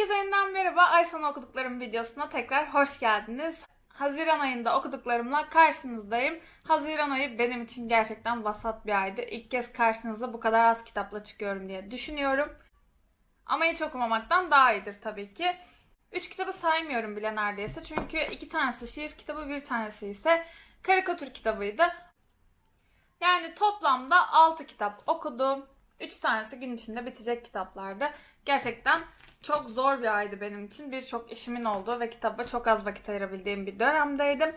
Herkese yeniden merhaba. Ay sonu okuduklarım videosuna tekrar hoş geldiniz. Haziran ayında okuduklarımla karşınızdayım. Haziran ayı benim için gerçekten vasat bir aydı. İlk kez karşınızda bu kadar az kitapla çıkıyorum diye düşünüyorum. Ama hiç okumamaktan daha iyidir tabii ki. Üç kitabı saymıyorum bile neredeyse. Çünkü iki tanesi şiir kitabı, bir tanesi ise karikatür kitabıydı. Yani toplamda 6 kitap okudum. 3 tanesi gün içinde bitecek kitaplardı. Gerçekten çok zor bir aydı benim için. Birçok işimin olduğu ve kitaba çok az vakit ayırabildiğim bir dönemdeydim.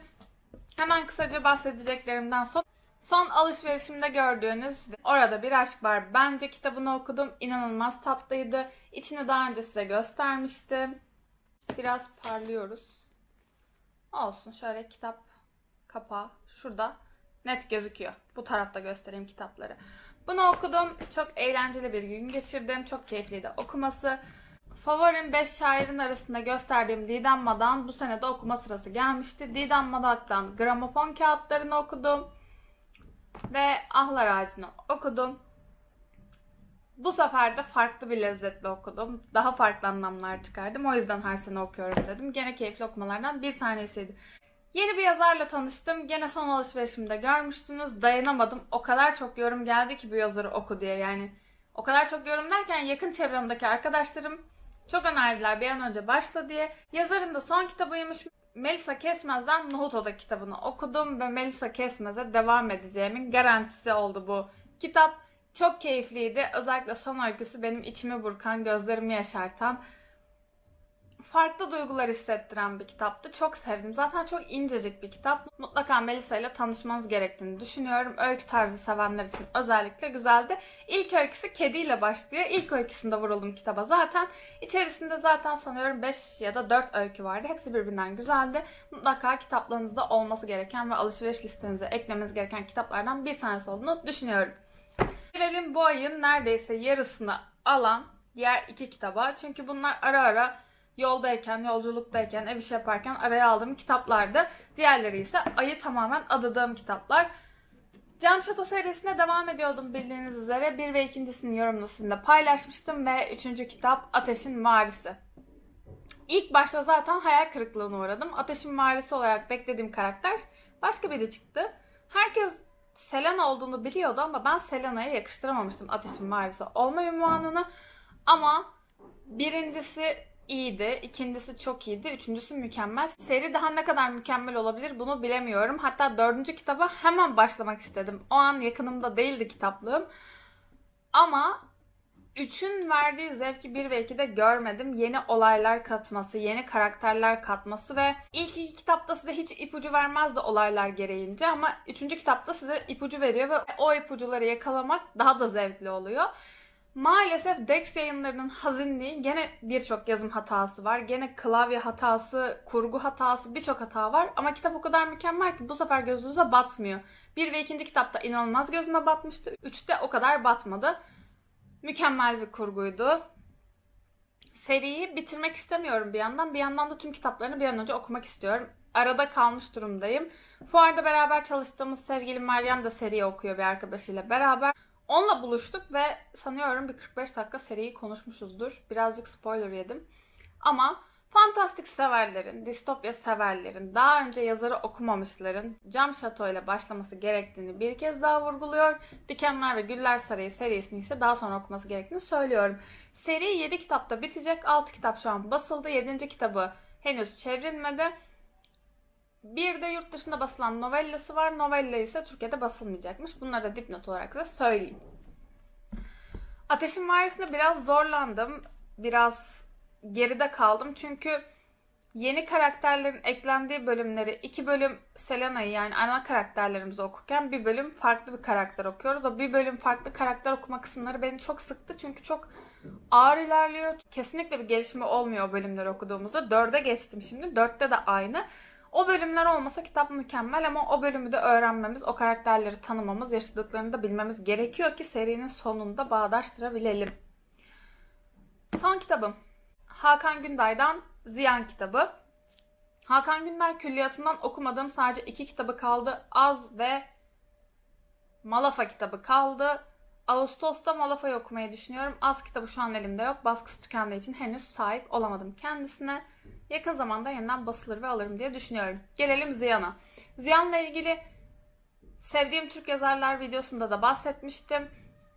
Hemen kısaca bahsedeceklerimden son Son alışverişimde gördüğünüz Orada Bir Aşk Var. Bence kitabını okudum. İnanılmaz tatlıydı. İçini daha önce size göstermiştim. Biraz parlıyoruz. Olsun şöyle kitap kapağı şurada net gözüküyor. Bu tarafta göstereyim kitapları. Bunu okudum. Çok eğlenceli bir gün geçirdim. Çok keyifliydi okuması. Favorim 5 şairin arasında gösterdiğim Didem Madan bu sene de okuma sırası gelmişti. Didem Madak'tan gramofon kağıtlarını okudum. Ve Ahlar Ağacı'nı okudum. Bu sefer de farklı bir lezzetle okudum. Daha farklı anlamlar çıkardım. O yüzden her sene okuyorum dedim. Gene keyifli okumalardan bir tanesiydi. Yeni bir yazarla tanıştım. Gene son alışverişimde görmüştünüz. Dayanamadım. O kadar çok yorum geldi ki bu yazarı oku diye yani. O kadar çok yorum derken yakın çevremdeki arkadaşlarım çok önerdiler bir an önce başla diye. Yazarın da son kitabıymış. Melisa Kesmez'den Nohut Oda kitabını okudum ve Melisa Kesmez'e devam edeceğimin garantisi oldu bu kitap. Çok keyifliydi. Özellikle son öyküsü benim içimi burkan, gözlerimi yaşartan, farklı duygular hissettiren bir kitaptı. Çok sevdim. Zaten çok incecik bir kitap. Mutlaka Melisa ile tanışmanız gerektiğini düşünüyorum. Öykü tarzı sevenler için özellikle güzeldi. İlk öyküsü kediyle başlıyor. İlk öyküsünde vuruldum kitaba zaten. İçerisinde zaten sanıyorum 5 ya da 4 öykü vardı. Hepsi birbirinden güzeldi. Mutlaka kitaplarınızda olması gereken ve alışveriş listenize eklemeniz gereken kitaplardan bir tanesi olduğunu düşünüyorum. Gelelim bu ayın neredeyse yarısını alan diğer iki kitaba. Çünkü bunlar ara ara yoldayken, yolculuktayken, ev işi yaparken araya aldığım kitaplardı. Diğerleri ise ayı tamamen adadığım kitaplar. Cam Şato serisine devam ediyordum bildiğiniz üzere. Bir ve ikincisinin yorumunu sizinle paylaşmıştım ve üçüncü kitap Ateşin Varisi. İlk başta zaten hayal kırıklığına uğradım. Ateşin Varisi olarak beklediğim karakter başka biri çıktı. Herkes Selena olduğunu biliyordu ama ben Selena'ya yakıştıramamıştım Ateşin Varisi olma ünvanını. Ama birincisi iyiydi. ikincisi çok iyiydi. Üçüncüsü mükemmel. Seri daha ne kadar mükemmel olabilir bunu bilemiyorum. Hatta dördüncü kitaba hemen başlamak istedim. O an yakınımda değildi kitaplığım. Ama üçün verdiği zevki 1 ve 2'de görmedim. Yeni olaylar katması, yeni karakterler katması ve ilk iki kitapta size hiç ipucu vermezdi olaylar gereğince ama üçüncü kitapta size ipucu veriyor ve o ipucuları yakalamak daha da zevkli oluyor. Maalesef Dex yayınlarının hazinliği gene birçok yazım hatası var. Gene klavye hatası, kurgu hatası, birçok hata var. Ama kitap o kadar mükemmel ki bu sefer gözünüze batmıyor. Bir ve ikinci kitapta inanılmaz gözüme batmıştı. Üçte o kadar batmadı. Mükemmel bir kurguydu. Seriyi bitirmek istemiyorum bir yandan. Bir yandan da tüm kitaplarını bir an önce okumak istiyorum. Arada kalmış durumdayım. Fuarda beraber çalıştığımız sevgili Meryem de seriyi okuyor bir arkadaşıyla beraber. Onunla buluştuk ve sanıyorum bir 45 dakika seriyi konuşmuşuzdur. Birazcık spoiler yedim. Ama fantastik severlerin, distopya severlerin, daha önce yazarı okumamışların Cam Şato ile başlaması gerektiğini bir kez daha vurguluyor. Dikenler ve Güller Sarayı serisini ise daha sonra okuması gerektiğini söylüyorum. Seri 7 kitapta bitecek. 6 kitap şu an basıldı. 7. kitabı henüz çevrilmedi. Bir de yurt dışında basılan novellası var. Novella ise Türkiye'de basılmayacakmış. Bunları da dipnot olarak size söyleyeyim. Ateşin Varisi'nde biraz zorlandım. Biraz geride kaldım. Çünkü yeni karakterlerin eklendiği bölümleri iki bölüm Selena'yı yani ana karakterlerimizi okurken bir bölüm farklı bir karakter okuyoruz. O bir bölüm farklı karakter okuma kısımları beni çok sıktı. Çünkü çok ağır ilerliyor. Kesinlikle bir gelişme olmuyor o bölümleri okuduğumuzda. Dörde geçtim şimdi. Dörtte de aynı. O bölümler olmasa kitap mükemmel ama o bölümü de öğrenmemiz, o karakterleri tanımamız, yaşadıklarını da bilmemiz gerekiyor ki serinin sonunda bağdaştırabilelim. Son kitabım. Hakan Günday'dan Ziyan kitabı. Hakan Günday külliyatından okumadığım sadece iki kitabı kaldı. Az ve Malafa kitabı kaldı. Ağustos'ta Malafa'yı okumayı düşünüyorum. Az kitabı şu an elimde yok. Baskısı tükendiği için henüz sahip olamadım kendisine. Yakın zamanda yeniden basılır ve alırım diye düşünüyorum. Gelelim Ziyan'a. Ziyan'la ilgili sevdiğim Türk yazarlar videosunda da bahsetmiştim.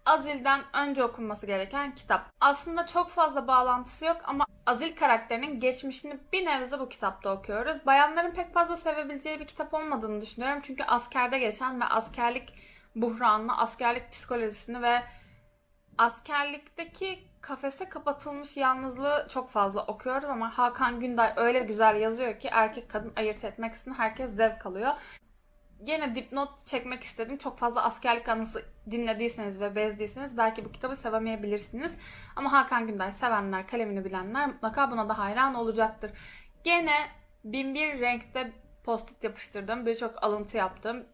Azil'den önce okunması gereken kitap. Aslında çok fazla bağlantısı yok ama Azil karakterinin geçmişini bir nebze bu kitapta okuyoruz. Bayanların pek fazla sevebileceği bir kitap olmadığını düşünüyorum. Çünkü askerde geçen ve askerlik buhranını, askerlik psikolojisini ve askerlikteki kafese kapatılmış yalnızlığı çok fazla okuyoruz ama Hakan Günday öyle güzel yazıyor ki erkek kadın ayırt etmeksizin herkes zevk alıyor. Yine dipnot çekmek istedim. Çok fazla askerlik anısı dinlediyseniz ve bezdiyseniz belki bu kitabı sevemeyebilirsiniz. Ama Hakan Günday sevenler, kalemini bilenler mutlaka buna da hayran olacaktır. Gene binbir renkte post-it yapıştırdım. Birçok alıntı yaptım.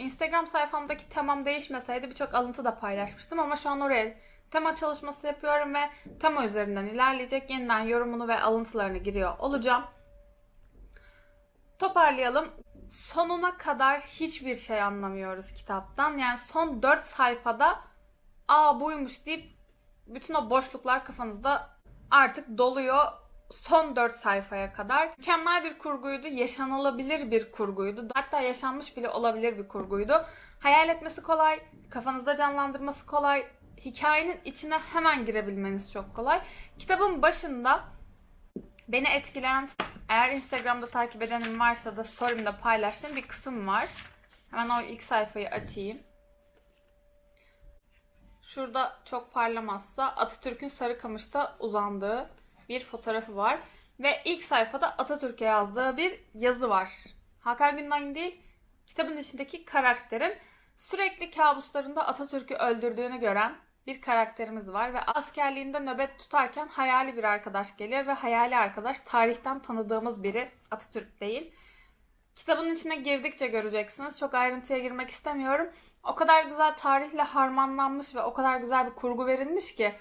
Instagram sayfamdaki temam değişmeseydi birçok alıntı da paylaşmıştım ama şu an oraya tema çalışması yapıyorum ve tema üzerinden ilerleyecek yeniden yorumunu ve alıntılarını giriyor olacağım. Toparlayalım. Sonuna kadar hiçbir şey anlamıyoruz kitaptan. Yani son 4 sayfada aa buymuş deyip bütün o boşluklar kafanızda artık doluyor son 4 sayfaya kadar. Mükemmel bir kurguydu, yaşanılabilir bir kurguydu. Hatta yaşanmış bile olabilir bir kurguydu. Hayal etmesi kolay, kafanızda canlandırması kolay, hikayenin içine hemen girebilmeniz çok kolay. Kitabın başında beni etkileyen, eğer Instagram'da takip edenim varsa da story'imde paylaştığım bir kısım var. Hemen o ilk sayfayı açayım. Şurada çok parlamazsa Atatürk'ün Sarıkamış'ta uzandığı bir fotoğrafı var. Ve ilk sayfada Atatürk'e yazdığı bir yazı var. Hakan Günday'ın değil, kitabın içindeki karakterin sürekli kabuslarında Atatürk'ü öldürdüğünü gören bir karakterimiz var ve askerliğinde nöbet tutarken hayali bir arkadaş geliyor ve hayali arkadaş tarihten tanıdığımız biri Atatürk değil. Kitabın içine girdikçe göreceksiniz. Çok ayrıntıya girmek istemiyorum. O kadar güzel tarihle harmanlanmış ve o kadar güzel bir kurgu verilmiş ki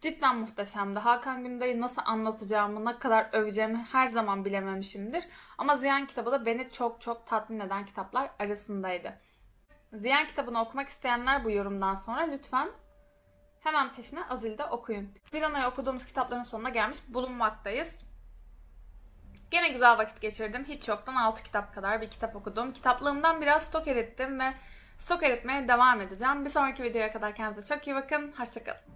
cidden muhteşemdi. Hakan Günday'ı nasıl anlatacağımı, ne kadar öveceğimi her zaman bilememişimdir. Ama Ziyan kitabı da beni çok çok tatmin eden kitaplar arasındaydı. Ziyan kitabını okumak isteyenler bu yorumdan sonra lütfen hemen peşine Azil'de okuyun. Zilana'yı okuduğumuz kitapların sonuna gelmiş bulunmaktayız. Gene güzel vakit geçirdim. Hiç yoktan 6 kitap kadar bir kitap okudum. Kitaplığımdan biraz stok erittim ve stok eritmeye devam edeceğim. Bir sonraki videoya kadar kendinize çok iyi bakın. Hoşçakalın.